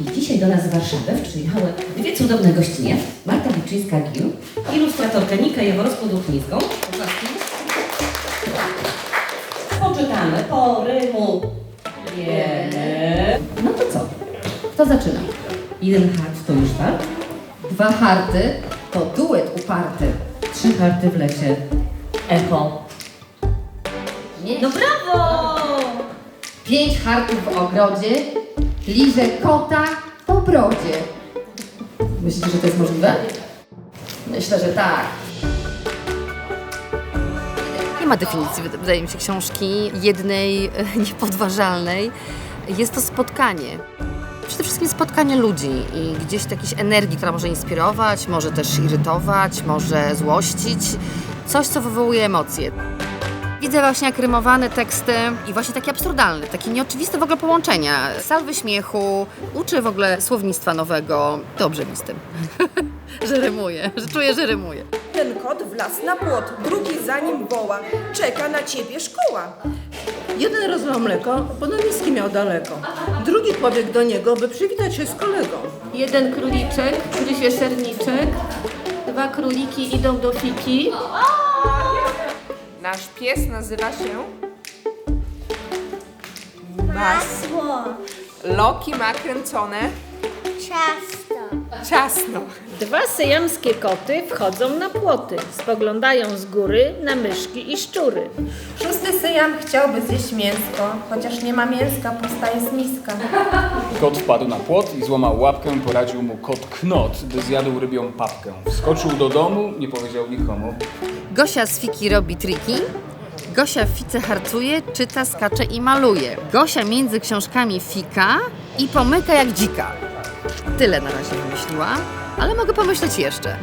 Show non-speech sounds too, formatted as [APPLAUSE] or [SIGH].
I dzisiaj do nas z Warszawy przyjechały dwie cudowne gościnie. Marta Wiczyńska-Gil, ilustratorka Nika Jaworowską-Duchnicką. Poczytamy po rymu. Wiele. No to co? Kto zaczyna? Jeden hart to już tak? Dwa harty to duet uparty. Trzy harty w lecie. Echo. Nie. No brawo! Pięć hartów w ogrodzie, liże kota po brodzie. Myślicie, że to jest możliwe? Myślę, że tak. Nie ma definicji, wyda- wydaje mi się, książki jednej, e, niepodważalnej. Jest to spotkanie. Przede wszystkim spotkanie ludzi i gdzieś jakiejś energii, która może inspirować, może też irytować, może złościć. Coś, co wywołuje emocje. Widzę właśnie jak rymowane teksty i właśnie takie absurdalne, takie nieoczywiste w ogóle połączenia. Salwy śmiechu, uczy w ogóle słownictwa nowego. Dobrze mi z tym, [LAUGHS] że rymuję, że czuję, że rymuję. Ten kot wlazł na płot, drugi za nim woła. Czeka na ciebie szkoła. Jeden rozlał mleko, bo do miski miał daleko. Drugi pobiegł do niego, by przywitać się z kolegą. Jeden króliczek, gryzie serniczek, dwa króliki idą do fiki. Nasz pies nazywa się Bas. Loki ma kręcone Ciasto. Ciasno. Dwa syjamskie koty wchodzą na płoty, spoglądają z góry na myszki i szczury. Szósty syjam chciałby zjeść mięsko, chociaż nie ma mięska, pusta jest miska. Kot wpadł na płot i złamał łapkę, poradził mu kot knot, by zjadł rybią papkę. Wskoczył do domu, nie powiedział nikomu. Gosia z Fiki robi triki. Gosia w fice harcuje, czyta, skacze i maluje. Gosia między książkami fika i pomyka jak dzika. Tyle na razie wymyśliłam, ale mogę pomyśleć jeszcze.